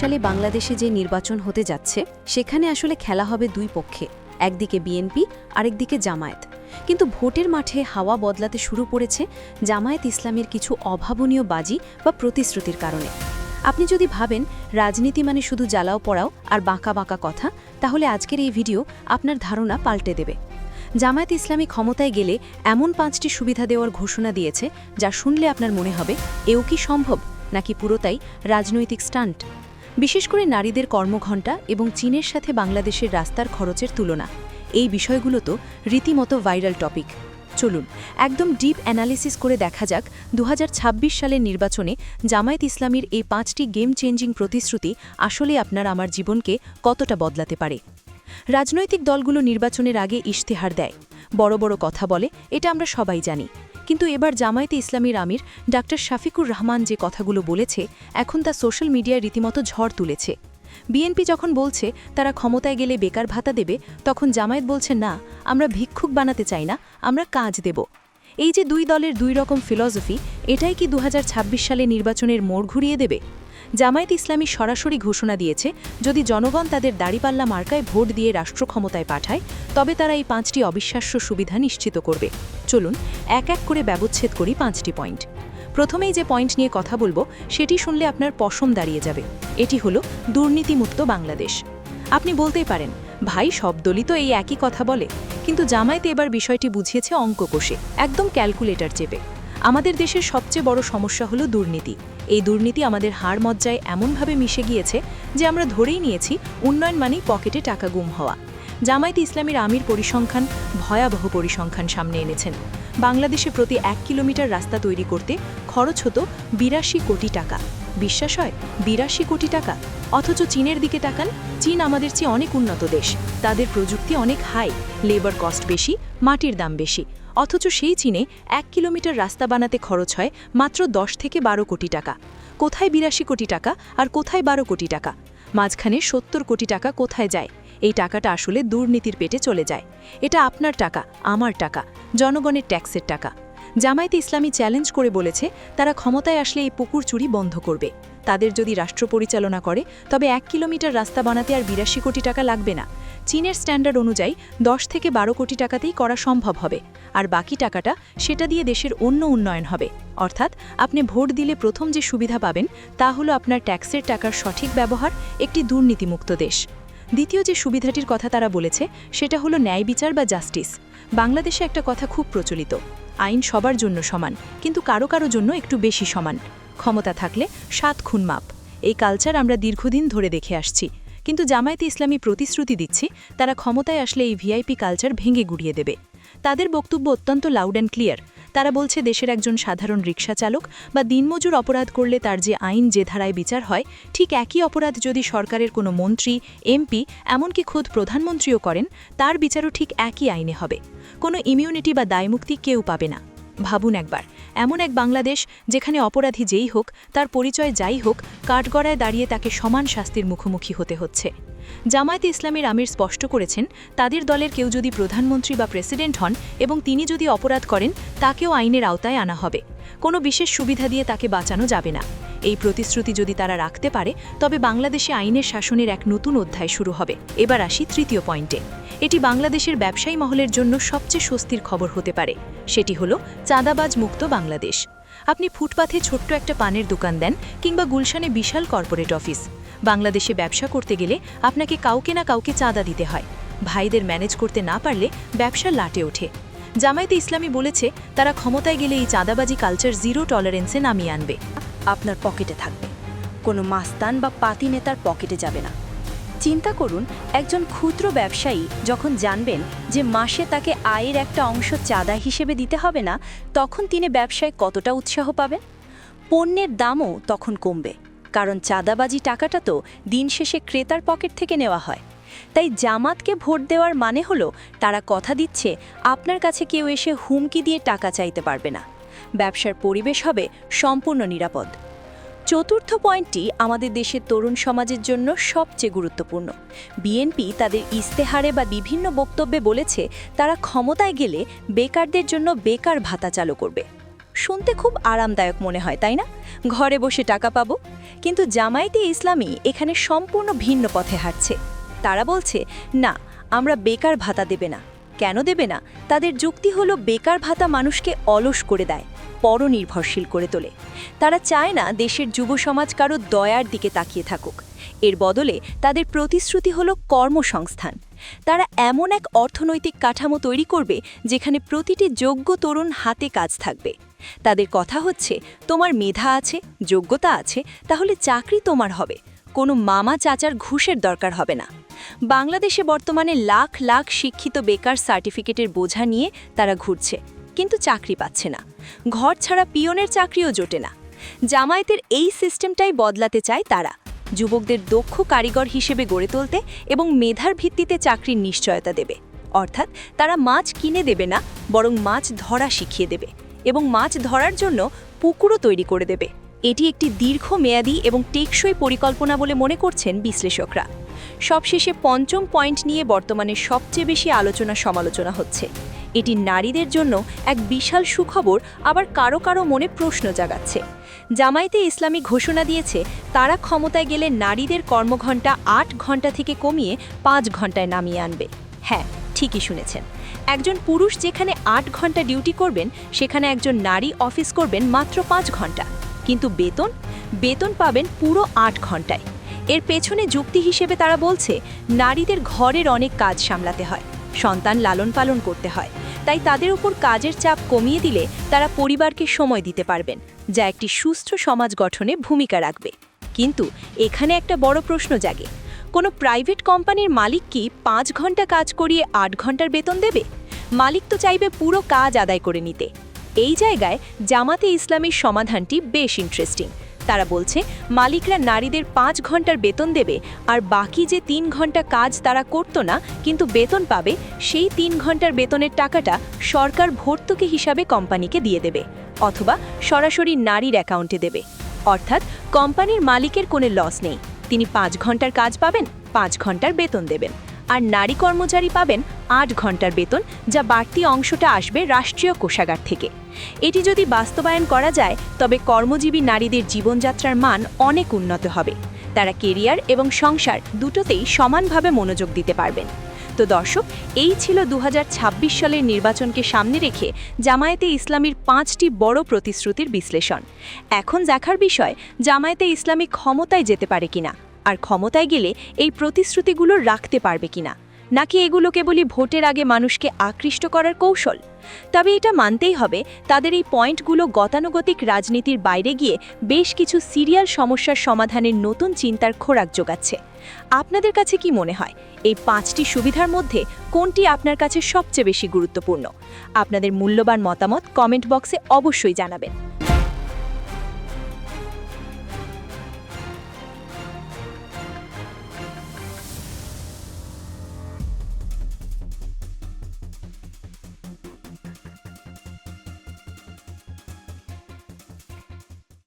সালে বাংলাদেশে যে নির্বাচন হতে যাচ্ছে, সেখানে আসলে খেলা হবে দুই পক্ষে, একদিকে বিএনপি, আরেকদিকে জামায়াত। কিন্তু ভোটের মাঠে হাওয়া বদলাতে শুরু করেছে জামায়াত ইসলামের কিছু অভাবনীয় বাজি বা প্রতিশ্রুতির কারণে। আপনি যদি ভাবেন রাজনীতি মানে শুধু জ্বালাও পড়াও আর বাঁকা বাঁকা কথা, তাহলে আজকের এই ভিডিও আপনার ধারণা পাল্টে দেবে। জামায়াত ইসলামী ক্ষমতায় গেলে এমন পাঁচটি সুবিধা দেওয়ার ঘোষণা দিয়েছে, যা শুনলে আপনার মনে হবে, এও কি সম্ভব? নাকি পুরোটাই রাজনৈতিক স্টান্ট? বিশেষ করে নারীদের কর্মঘণ্টা এবং চীনের সাথে বাংলাদেশের রাস্তার খরচের তুলনা। এই বিষয়গুলো তো রীতিমতো ভাইরাল টপিক। চলুন, একদম ডিপ অ্যানালিসিস করে দেখা যাক দু হাজার ছাব্বিশ সালের নির্বাচনে জামায়াত ইসলামীর এই পাঁচটি গেম চেঞ্জিং প্রতিশ্রুতি আসলে আপনার আমার জীবনকে কতটা বদলাতে পারে? রাজনৈতিক দলগুলো নির্বাচনের আগে ইশতেহার দেয়, বড় বড় কথা বলে, এটা আমরা সবাই জানি। কিন্তু এবার জামায়াতে ইসলামীর আমির ডাক্তার শাফিকুর রহমান যে কথাগুলো বলেছে, এখন তা সোশ্যাল মিডিয়ায় রীতিমতো ঝড় তুলেছে। বিএনপি যখন বলছে তারা ক্ষমতায় গেলে বেকার ভাতা দেবে, তখন জামায়াত বলছে, না, আমরা ভিক্ষুক বানাতে চাই না, আমরা কাজ দেব। এই যে দুই দলের দুই রকম ফিলসফি, এটাই কি দু হাজার ছাব্বিশ সালে নির্বাচনের মোড় ঘুরিয়ে দেবে? জামায়াত ইসলামী সরাসরি ঘোষণা দিয়েছে, যদি জনগণ তাদের দাড়িপাল্লা মার্কায় ভোট দিয়ে রাষ্ট্র ক্ষমতায় পাঠায়, তবে তারা এই পাঁচটি অবিশ্বাস্য সুবিধা নিশ্চিত করবে। চলুন, এক এক করে ব্যবচ্ছেদ করি পাঁচটি পয়েন্ট। প্রথমেই যে পয়েন্ট নিয়ে কথা বলব, সেটি শুনলে আপনার পশম দাঁড়িয়ে যাবে। এটি হলো, দুর্নীতিমুক্ত বাংলাদেশ। আপনি বলতেই পারেন, ভাই, সব দলই তো এই একই কথা বলে। কিন্তু জামায়াতে এবার বিষয়টি বুঝিয়েছে অঙ্ক কোষে একদম ক্যালকুলেটর চেপে। আমাদের দেশের সবচেয়ে বড় সমস্যা হলো দুর্নীতি। এই দুর্নীতি আমাদের হাড় মজ্জায় এমনভাবে মিশে গিয়েছে যে আমরা ধরেই নিয়েছি উন্নয়ন মানেই পকেটে টাকা গুম হওয়া। জামায়াত ইসলামীর আমির পরিসংখ্যান ভয়াবহ পরিসংখ্যান সামনে এনেছেন। বাংলাদেশে প্রতি এক কিলোমিটার রাস্তা তৈরি করতে খরচ হতো বিরাশি কোটি টাকা। বিশ্বাস হয়? বিরাশি কোটি টাকা। অথচ চীনের দিকে তাকান, চীন আমাদের চেয়ে অনেক উন্নত দেশ। তাদের প্রযুক্তি অনেক হাই লেবার কস্ট বেশি, মাটির দাম বেশি। অথচ সেই চীনে এক কিলোমিটার রাস্তা বানাতে খরচ হয় মাত্র দশ থেকে বারো কোটি টাকা। কোথায় বিরাশি কোটি টাকা আর কোথায় বারো কোটি টাকা? মাঝখানে সত্তর কোটি টাকা কোথায় যায়? এই টাকাটা আসলে দুর্নীতির পেটে চলে যায়। এটা আপনার টাকা, আমার টাকা, জনগণের ট্যাক্সের টাকা। জামায়াতে ইসলামী চ্যালেঞ্জ করে বলেছে, তারা ক্ষমতায় আসলে এই পুকুর চুরি বন্ধ করবে। তাদের যদি রাষ্ট্র পরিচালনা করে, তবে এক কিলোমিটার রাস্তা বানাতে আর বিরাশি কোটি টাকা লাগবে না। চীনের স্ট্যান্ডার্ড অনুযায়ী দশ থেকে বারো কোটি টাকাতেই করা সম্ভব হবে। আর বাকি টাকাটা সেটা দিয়ে দেশের অন্য উন্নয়ন হবে। অর্থাৎ আপনি ভোট দিলে প্রথম যে সুবিধা পাবেন, তা হলো আপনার ট্যাক্সের টাকার সঠিক ব্যবহার, একটি দুর্নীতিমুক্ত দেশ। দ্বিতীয় যে সুবিধাটির কথা তারা বলেছে, সেটা হলো ন্যায় বিচার বা জাস্টিস। বাংলাদেশে একটা কথা খুব প্রচলিত, আইন সবার জন্য সমান, কিন্তু কারও কারও জন্য একটু বেশি সমান। ক্ষমতা থাকলে সাত খুন মাপ। এই কালচার আমরা দীর্ঘদিন ধরে দেখে আসছি, কিন্তু জামায়াতে ইসলামী প্রতিশ্রুতি দিচ্ছি, তারা ক্ষমতায় আসলে এই ভিআইপি কালচার ভেঙে গুড়িয়ে দেবে। তাদের বক্তব্য অত্যন্ত লাউড অ্যান্ড ক্লিয়ার তারা বলছে, দেশের একজন সাধারণ রিক্সা চালক বা দিনমজুর অপরাধ করলে তার যে আইন যে ধারায় বিচার হয়, ঠিক একই অপরাধ যদি সরকারের কোনো মন্ত্রী, এমপি, এমনকি খোদ প্রধানমন্ত্রীও করেন, তার বিচারও ঠিক একই আইনে হবে। কোনো ইমিউনিটি বা দায়মুক্তি কেউ পাবে না। ভাবুন একবার, এমন এক বাংলাদেশ যেখানে অপরাধী যেই হোক, তার পরিচয় যাই হোক, কাঠগড়ায় দাঁড়িয়ে তাকে সমান শাস্তির মুখোমুখি হতে হচ্ছে। জামায়াতে ইসলামের আমির স্পষ্ট করেছেন, তাদের দলের কেউ যদি প্রধানমন্ত্রী বা প্রেসিডেন্ট হন এবং তিনি যদি অপরাধ করেন, তাকেও আইনের আওতায় আনা হবে। কোনো বিশেষ সুবিধা দিয়ে তাকে বাঁচানো যাবে না। এই প্রতিশ্রুতি যদি তারা রাখতে পারে, তবে বাংলাদেশে আইনের শাসনের এক নতুন অধ্যায় শুরু হবে। এবার আসি তৃতীয় পয়েন্টে। এটি বাংলাদেশের ব্যবসায়ী মহলের জন্য সবচেয়ে স্বস্তির খবর হতে পারে। সেটি হল, চাঁদাবাজ মুক্ত বাংলাদেশ। আপনি ফুটপাথে ছোট্ট একটা পানের দোকান দেন কিংবা গুলশানে বিশাল কর্পোরেট অফিস। বাংলাদেশে ব্যবসা করতে গেলে আপনাকে কাউকে না কাউকে চাঁদা দিতে হয়। ভাইদের ম্যানেজ করতে না পারলে ব্যবসা লাটে ওঠে। জামায়াতে ইসলামী বলেছে, তারা ক্ষমতায় গেলে এই চাঁদাবাজি কালচার জিরো টলারেন্সে নামিয়ে আনবে। আপনার পকেটে থাকবে। কোনো মাস্তান বা পাতি নেতার পকেটে যাবে না। চিন্তা করুন, একজন ক্ষুদ্র ব্যবসায়ী যখন জানবেন যে মাসে তাকে আয়ের একটা অংশ চাঁদা হিসেবে দিতে হবে না, তখন তিনি ব্যবসায় কতটা উৎসাহ পাবেন? পণ্যের দামও তখন কমবে। কারণ চাঁদাবাজি টাকাটা তো দিন শেষে ক্রেতার পকেট থেকে নেওয়া হয়। তাই জামাতকে ভোট দেওয়ার মানে হলো তারা কথা দিচ্ছে, আপনার কাছে কেউ এসে হুমকি দিয়ে টাকা চাইতে পারবে না। ব্যবসার পরিবেশ হবে সম্পূর্ণ নিরাপদ। চতুর্থ পয়েন্টটি আমাদের দেশের তরুণ সমাজের জন্য সবচেয়ে গুরুত্বপূর্ণ। বিএনপি তাদের ইস্তেহারে বা বিভিন্ন বক্তব্যে বলেছে, তারা ক্ষমতায় গেলে বেকারদের জন্য বেকার ভাতা চালু করবে। শুনতে খুব আরামদায়ক মনে হয়, তাই না? ঘরে বসে টাকা পাবো। কিন্তু জামায়াতে ইসলামী এখানে সম্পূর্ণ ভিন্ন পথে হাঁটছে। তারা বলছে, না, আমরা বেকার ভাতা দেবে না। কেন দেবে না? তাদের যুক্তি হলো, বেকার ভাতা মানুষকে অলস করে দেয়, পরনির্ভরশীল করে তোলে। তারা চায় না দেশের যুব সমাজ কারও দয়ার দিকে তাকিয়ে থাকুক। এর বদলে তাদের প্রতিশ্রুতি হলো কর্মসংস্থান। তারা এমন এক অর্থনৈতিক কাঠামো তৈরি করবে যেখানে প্রতিটি যোগ্য তরুণ হাতে কাজ থাকবে। তাদের কথা হচ্ছে, তোমার মেধা আছে, যোগ্যতা আছে, তাহলে চাকরি তোমার হবে। কোনো মামা চাচার ঘুষের দরকার হবে না। বাংলাদেশে বর্তমানে লাখ লাখ শিক্ষিত বেকার সার্টিফিকেটের বোঝা নিয়ে তারা ঘুরছে, কিন্তু চাকরি পাচ্ছে না। ঘর ছাড়া পিয়নের চাকরিও জোটে না। জামায়াতের এই সিস্টেমটাই বদলাতে চায় তারা। যুবকদের দক্ষ কারিগর হিসেবে গড়ে তুলতে এবং মেধার ভিত্তিতে চাকরির নিশ্চয়তা দেবে। অর্থাৎ তারা মাছ কিনে দেবে না, বরং মাছ ধরা শিখিয়ে দেবে এবং মাছ ধরার জন্য পুকুরও তৈরি করে দেবে। এটি একটি দীর্ঘমেয়াদী এবং টেকসই পরিকল্পনা বলে মনে করছেন বিশ্লেষকরা। সবশেষে পঞ্চম পয়েন্ট নিয়ে বর্তমানে সবচেয়ে বেশি আলোচনা সমালোচনা হচ্ছে। এটি নারীদের জন্য এক বিশাল সুখবর, আবার কারও কারও মনে প্রশ্ন জাগাচ্ছে। জামায়াতে ইসলামী ঘোষণা দিয়েছে, তারা ক্ষমতায় গেলে নারীদের কর্মঘণ্টা আট ঘণ্টা থেকে কমিয়ে পাঁচ ঘন্টায় নামিয়ে আনবে। হ্যাঁ ঠিকই শুনেছেন। একজন পুরুষ যেখানে আট ঘণ্টা ডিউটি করবেন, সেখানে একজন নারী অফিস করবেন মাত্র পাঁচ ঘণ্টা কিন্তু বেতন? বেতন পাবেন পুরো আট ঘন্টায় এর পেছনে যুক্তি হিসেবে তারা বলছে, নারীদের ঘরের অনেক কাজ সামলাতে হয়, সন্তান লালন পালন করতে হয়। তাই তাদের উপর কাজের চাপ কমিয়ে দিলে তারা পরিবারকে সময় দিতে পারবেন, যা একটি সুস্থ সমাজ গঠনে ভূমিকা রাখবে। কিন্তু এখানে একটা বড় প্রশ্ন জাগে, কোনো প্রাইভেট কোম্পানির মালিক কি পাঁচ ঘণ্টা কাজ করিয়ে আট ঘণ্টার বেতন দেবে? মালিক তো চাইবে পুরো কাজ আদায় করে নিতে। এই জায়গায় জামাতে ইসলামের সমাধানটি বেশ ইন্টারেস্টিং তারা বলছে, মালিকরা নারীদের পাঁচ ঘণ্টার বেতন দেবে আর বাকি যে তিন ঘণ্টা কাজ তারা করতো না, কিন্তু বেতন পাবে, সেই তিন ঘণ্টার বেতনের টাকাটা সরকার ভর্তুকি হিসাবে কোম্পানিকে দিয়ে দেবে, অথবা সরাসরি নারীর অ্যাকাউন্টে দেবে। অর্থাৎ কোম্পানির মালিকের কোনো লস নেই। তিনি পাঁচ ঘণ্টার কাজ পাবেন, পাঁচ ঘণ্টার বেতন দেবেন। আর নারী কর্মচারী পাবেন আট ঘণ্টার বেতন, যা বাড়তি অংশটা আসবে রাষ্ট্রীয় কোষাগার থেকে। এটি যদি বাস্তবায়ন করা যায়, তবে কর্মজীবী নারীদের জীবনযাত্রার মান অনেক উন্নত হবে। তারা কেরিয়ার এবং সংসার দুটোতেই সমানভাবে মনোযোগ দিতে পারবেন। তো দর্শক, এই ছিল দু হাজার ছাব্বিশ সালের নির্বাচনকে সামনে রেখে জামায়াতে ইসলামীর পাঁচটি বড় প্রতিশ্রুতির বিশ্লেষণ। এখন দেখার বিষয়, জামায়াতে ইসলামী ক্ষমতায় যেতে পারে কিনা। আর ক্ষমতায় গেলে এই প্রতিশ্রুতিগুলো রাখতে পারবে কিনা? নাকি এগুলো কেবলই ভোটের আগে মানুষকে আকৃষ্ট করার কৌশল? তবে এটা মানতেই হবে, তাদের এই পয়েন্টগুলো গতানুগতিক রাজনীতির বাইরে গিয়ে বেশ কিছু সিরিয়াল সমস্যার সমাধানের নতুন চিন্তার খোরাক যোগাচ্ছে। আপনাদের কাছে কি মনে হয়, এই পাঁচটি সুবিধার মধ্যে কোনটি আপনার কাছে সবচেয়ে বেশি গুরুত্বপূর্ণ? আপনাদের মূল্যবান মতামত কমেন্ট বক্সে অবশ্যই জানাবেন।